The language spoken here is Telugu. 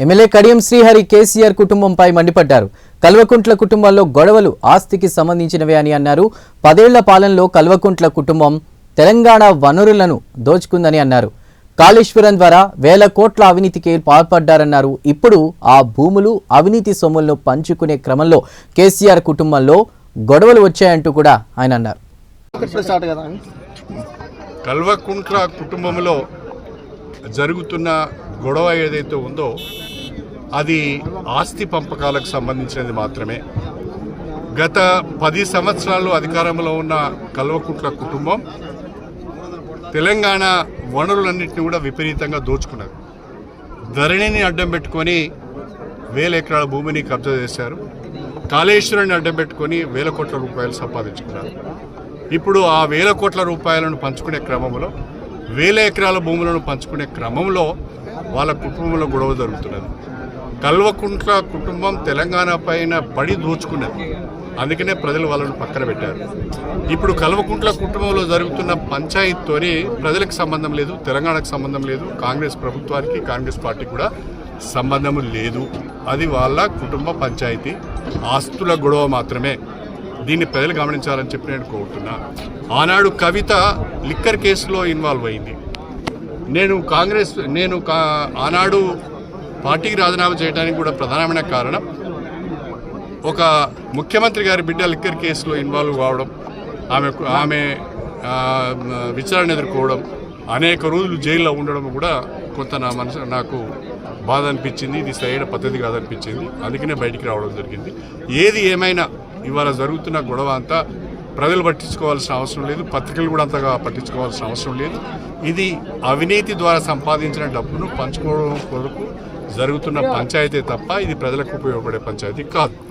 ఎమ్మెల్యే కడియం శ్రీహరి కేసీఆర్ కుటుంబంపై మండిపడ్డారు. కల్వకుంట్ల కుటుంబంలో గొడవలు ఆస్తికి సంబంధించినవే అని అన్నారు. పదేళ్ళ పాలనలో కల్వకుంట్ల కుటుంబం తెలంగాణ వనరులను దోచుకుందని అన్నారు. కాళేశ్వరం ద్వారా వేల కోట్ల అవినీతికి పాల్పడ్డారన్నారు. ఇప్పుడు ఆ భూములు అవినీతి సొమ్ములను పంచుకునే క్రమంలో కేసీఆర్ కుటుంబంలో గొడవలు వచ్చాయంటూ కూడా ఆయన అన్నారు. కల్వకుంట్ల కుటుంబంలో జరుగుతున్న గొడవ ఏదైతే ఉందో అది ఆస్తి పంపకాలకు సంబంధించినది మాత్రమే. గత పది సంవత్సరాలు అధికారంలో ఉన్న కల్వకుంట్ల కుటుంబం తెలంగాణ వనరులన్నింటినీ కూడా విపరీతంగా దోచుకున్నది. ధరణిని అడ్డం పెట్టుకొని వేల ఎకరాల భూమిని కబ్జా చేశారు. కాళేశ్వరుని అడ్డం పెట్టుకొని వేల కోట్ల రూపాయలు సంపాదించుకున్నారు. ఇప్పుడు ఆ వేల కోట్ల రూపాయలను పంచుకునే క్రమంలో వేల ఎకరాల భూములను పంచుకునే క్రమంలో వాళ్ళ కుటుంబంలో గొడవ జరుగుతున్నది. కల్వకుంట్ల కుటుంబం తెలంగాణ పైన పడి దోచుకున్నది. అందుకనే ప్రజలు వాళ్ళను పక్కన పెట్టారు. ఇప్పుడు కల్వకుంట్ల కుటుంబంలో జరుగుతున్న పంచాయతీతోని ప్రజలకు సంబంధం లేదు తెలంగాణకు సంబంధం లేదు కాంగ్రెస్ ప్రభుత్వానికి కాంగ్రెస్ పార్టీ కూడా సంబంధం లేదు. అది వాళ్ళ కుటుంబ పంచాయతీ. ఆస్తుల గొడవ మాత్రమే. దీన్ని ప్రజలు గమనించాలని చెప్పి నేను కోరుతున్నా. ఆనాడు కవిత లిక్కర్ కేసులో ఇన్వాల్వ్ అయింది. నేను కాంగ్రెస్ నేను కా- ఆనాడు పార్టీకి రాజీనామా చేయడానికి కూడా ప్రధానమైన కారణం ఒక ముఖ్యమంత్రి గారి బిడ్డ లిక్కర్ కేసులో ఇన్వాల్వ్ కావడం ఆమె ఆమె విచారణ ఎదుర్కోవడం అనేక రోజులు జైల్లో ఉండడం కూడా కొంత నా మనసు నాకు బాధ అనిపించింది. ఇది సరైన పద్ధతి కాదనిపించింది. అందుకనే బయటికి రావడం జరిగింది. ఏది ఏమైనా ఇవాళ జరుగుతున్న గొడవ అంతా ప్రజలు పట్టించుకోవాల్సిన అవసరం లేదు పత్రికలు కూడా అంతగా పట్టించుకోవాల్సిన అవసరం లేదు. ఇది అవినీతి ద్వారా సంపాదించిన డబ్బును పంచుకోవడం కొరకు జరుగుతున్న పంచాయతీ తప్ప ఇది ప్రజలకు ఉపయోగపడే పంచాయతీ కాదు.